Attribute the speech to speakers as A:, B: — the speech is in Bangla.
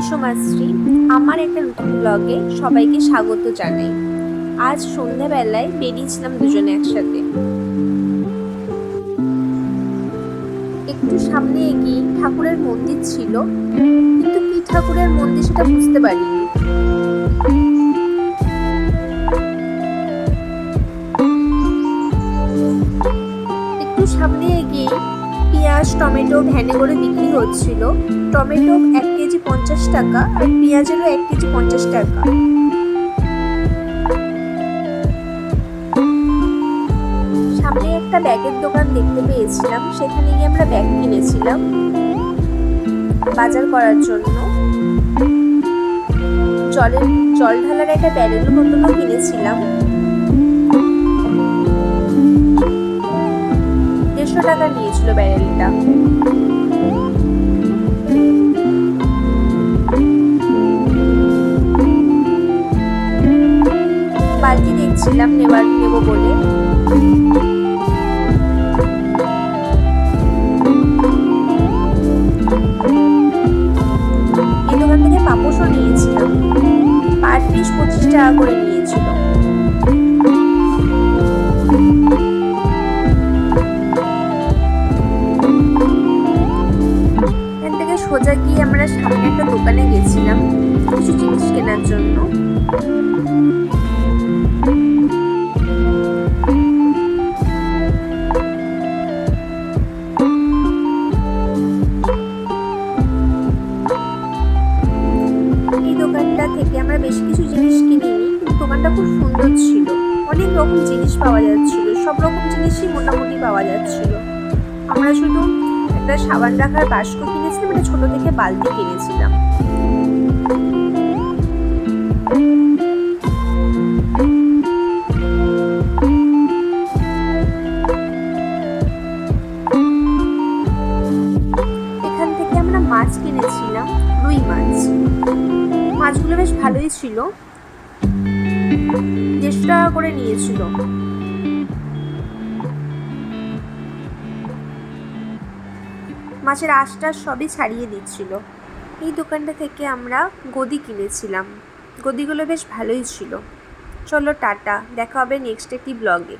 A: আমি আমার একটা নতুন ব্লগে সবাইকে স্বাগত জানাই। আজ সন্ধ্যাবেলায় বেরিয়েছিলাম দুজনে একসাথে। একটু সামনে এগিয়ে ঠাকুরের মন্দির ছিল, কিন্তু কি ঠাকুরের মন্দির সেটা বুঝতে পারিনি। একটু সামনে এগিয়ে পেঁয়াজ, টমেটো ভ্যানে করে বিক্রি হচ্ছিল। টমেটো এক কেজি পঞ্চাশ টাকা আর পেঁয়াজেরও এক কেজি পঞ্চাশ টাকা। সামনে একটা ব্যাগের দোকান দেখতে পেয়েছিলাম। সেখানে গিয়ে আমরা ব্যাগ কিনেছিলাম বাজার করার জন্য। জলের জল ঢালার একটা ব্যারেল বোতলও কিনেছিলাম। দেড়শো টাকা নিয়েছিল ব্যারেলটা বালতি দেখছিলাম নেবার, নেব বলে। এই দোকান থেকে পাপোশও নিয়েছিলাম। পার পিস পঁচিশ টাকা করে নিয়েছিল। আমরা সামনে একটা দোকানে গেছিলাম কিছু জিনিস কেনার জন্য। এই দোকানটা থেকে আমরা বেশ কিছু জিনিস কিনিনি দোকানটা খুব সুন্দর ছিল। অনেক রকম জিনিস পাওয়া যাচ্ছিল, সব রকম জিনিসই মোটামুটি পাওয়া যাচ্ছিল। আমরা শুধু একটা সাবান রাখার বাস্ক কিনেছিলাম একটা ছোট থেকে বালতি কিনেছিলাম। এখান থেকে আমরা মাছ কিনেছিলাম, রুই মাছ। মাছগুলো বেশ ভালোই ছিল। দেড়শো টাকা করে নিয়েছিল। মাছের আশটা সবই ছাড়িয়ে দিচ্ছিল। এই দোকানটা থেকে আমরা গদি কিনেছিলাম। গদিগুলো বেশ ভালোই ছিল। চলো টাটা, দেখা হবে নেক্সট একটি ব্লগে